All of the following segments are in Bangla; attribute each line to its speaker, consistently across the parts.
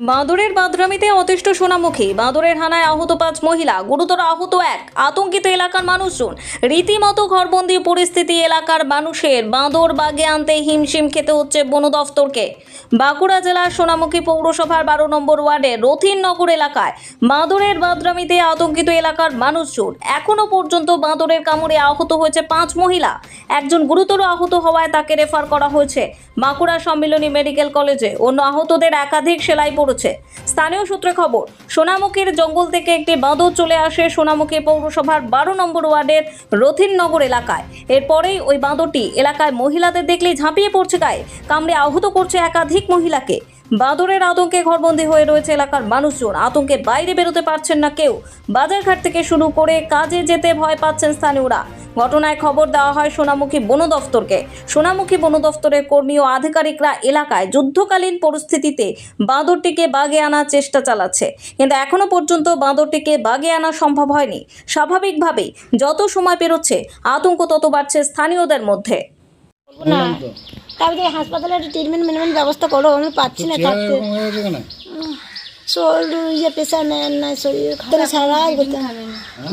Speaker 1: বাঁদরের বাদরামিতে অতিষ্ঠ সোনামুখী। বাঁদরের হানায় আহত পাঁচ মহিলা, গুরুতর আহত এক। আতঙ্কিত এলাকার মানুষজন। রীতিমতো ঘরবন্দি পরিস্থিতি এলাকার মানুষের। বাঁদর বাগে আনতে হিমশিম খেতে হচ্ছে বন দফতরকে। বাঁকুড়া জেলার সোনামুখী পৌরসভার বারো নম্বর ওয়ার্ডের রথিননগর এলাকায় বাঁদরের বাদরামিতে আতঙ্কিত এলাকার মানুষজন। এখনও পর্যন্ত বাঁদরের কামড়ে আহত হয়েছে পাঁচ মহিলা। একজন গুরুতর আহত হওয়ায় তাকে রেফার করা হয়েছে। বাঁকুড়া সম্মিলনী মেডিকেল কলেজে। অন্য আহতদের একাধিক সেলাই পড়েছে। স্থানীয় সূত্রে খবর, সোনামুখীর জঙ্গল থেকে একটি বাঁদর চলে আসে সোনামুখী পৌরসভার বারো নম্বর ওয়ার্ডের রথিননগর এলাকায়। এরপরেই ওই বাঁদরটি এলাকায় মহিলাদের দেখলেই ঝাঁপিয়ে পড়ছে গায়ে। কামড়ে আহত করছে একাধিক মহিলাকে। বাঁদরের আতঙ্কে ঘরবন্দি হয়ে রয়েছে এলাকার মানুষজন। আতঙ্কে বাইরে বেরোতে পারছেন না কেউ। বাজারঘাট থেকে শুরু করে কাজে যেতে ভয় পাচ্ছেন স্থানীয়রা। ঘটনায় খবর দেওয়া হয় সোনামুখী বন দফতরকে। সোনামুখী বন দফতরের কর্মী ও আধিকারিকরা এলাকায় যুদ্ধকালীন পরিস্থিতিতে বাঁদরটিকে বাগে আনার চেষ্টা চালাচ্ছে। কিন্তু এখনও পর্যন্ত বাঁদরটিকে বাগে আনা সম্ভব হয়নি। স্বাভাবিকভাবেই যত সময় পেরোচ্ছে আতঙ্ক তত বাড়ছে স্থানীয়দের মধ্যে।
Speaker 2: বলব না হাসপাতালে একটা ট্রিটমেন্ট মেনমেন্ট ব্যবস্থা করো আমি পাচ্ছি না থাকতে। শরীর ইয়ে প্রেশার নেন না শরীর খাতে সারা করতে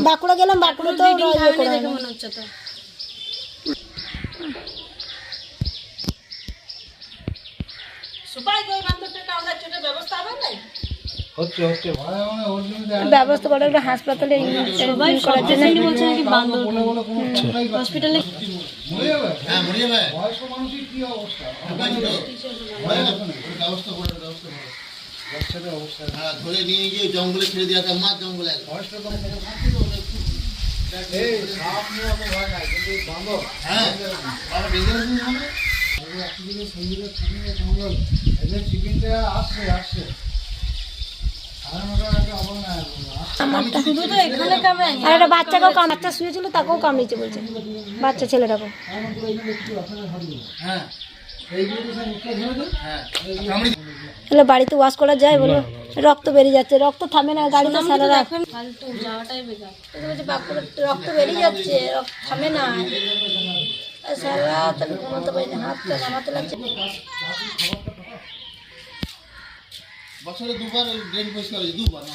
Speaker 2: বাঁকুড়া গেলাম বাঁকুড়া তো ইয়ে করে না। ব্যবস্থা করে একটা হাসপাতালে করার জন্য
Speaker 3: হসপিটালে হ্যাঁ
Speaker 4: হ্যাঁ ধরে নিয়ে গিয়ে জঙ্গলে ছেড়ে দেওয়া মাছ জঙ্গলে একদম।
Speaker 3: বয়স্ক তো এই
Speaker 2: আর একটা বাচ্চাকেও কাম বাচ্চা শুয়েছিল তাকেও কামড়িয়েছে বলছে। বাচ্চা ছেলেটাকেও।
Speaker 4: হ্যাঁ হ্যাঁ।
Speaker 2: তাহলে বাড়িতে ওয়াশ করা যায় বলো। রক্ত বেরিয়ে যাচ্ছে রক্ত থামে না গাড়িতে সারা রক্ত বেরিয়ে যাচ্ছে রক্ত থামে না। সারা রাত আমি ঘুমাতে পারি না হাতটা নামাতে লাগছে।
Speaker 4: বছরে দুবার ড্রেন পরিষ্কার হয়েছে দুবার না।